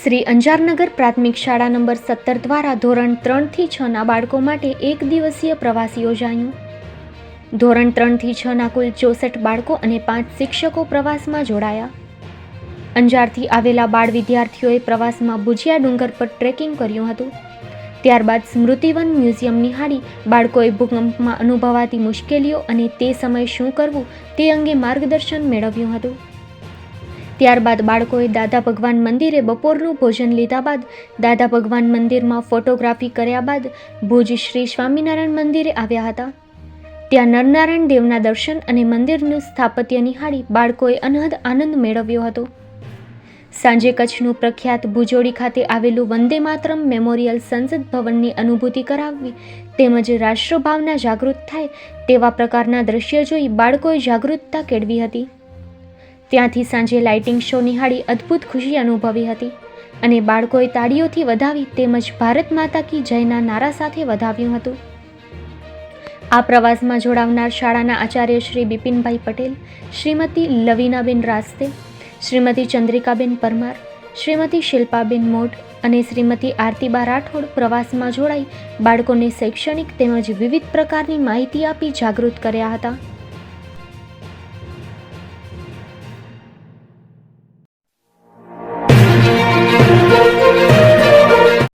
શ્રી અંજારનગર પ્રાથમિક શાળા નંબર સત્તર દ્વારા ધોરણ ત્રણથી છના બાળકો માટે એક દિવસીય પ્રવાસ યોજાયું. ધોરણ ત્રણથી છના કુલ ચોસઠ બાળકો અને પાંચ શિક્ષકો પ્રવાસમાં જોડાયા. અંજારથી આવેલા બાળ વિદ્યાર્થીઓએ પ્રવાસમાં ભુજિયા ડુંગર પર ટ્રેકિંગ કર્યું હતું. ત્યારબાદ સ્મૃતિવન મ્યુઝિયમ નિહાળી બાળકોએ ભૂકંપમાં અનુભવાતી મુશ્કેલીઓ અને તે સમયે શું કરવું તે અંગે માર્ગદર્શન મેળવ્યું હતું. ત્યારબાદ બાળકોએ દાદા ભગવાન મંદિરે બપોરનું ભોજન લીધા બાદ દાદા ભગવાન મંદિરમાં ફોટોગ્રાફી કર્યા બાદ ભુજ શ્રી સ્વામિનારાયણ મંદિરે આવ્યા હતા. ત્યાં નરનારાયણ દેવના દર્શન અને મંદિરનું સ્થાપત્ય નિહાળી બાળકોએ અનહદ આનંદ મેળવ્યો હતો. સાંજે કચ્છનું પ્રખ્યાત ભુજોડી ખાતે આવેલું વંદે માતરમ મેમોરિયલ સંસદ ભવનની અનુભૂતિ કરાવવી તેમજ રાષ્ટ્રભાવના જાગૃત થાય તેવા પ્રકારના દ્રશ્ય જોઈ બાળકોએ જાગૃતતા કેળવી હતી. ત્યાંથી સાંજે લાઇટિંગ શો નિહાળી અદ્ભુત ખુશી અનુભવી હતી અને બાળકોએ તાળીઓથી વધાવી તેમજ ભારત માતા કી જયના નારા સાથે વધાવ્યું હતું. આ પ્રવાસમાં જોડાવનાર શાળાના આચાર્ય શ્રી બિપિનભાઈ પટેલ, શ્રીમતી લવીનાબેન રાસ્તે, શ્રીમતી ચંદ્રિકાબેન પરમાર, શ્રીમતી શિલ્પાબેન મોઢ અને શ્રીમતી આરતીબા રાઠોડ પ્રવાસમાં જોડાઈ બાળકોને શૈક્ષણિક તેમજ વિવિધ પ્રકારની માહિતી આપી જાગૃત કર્યા હતા.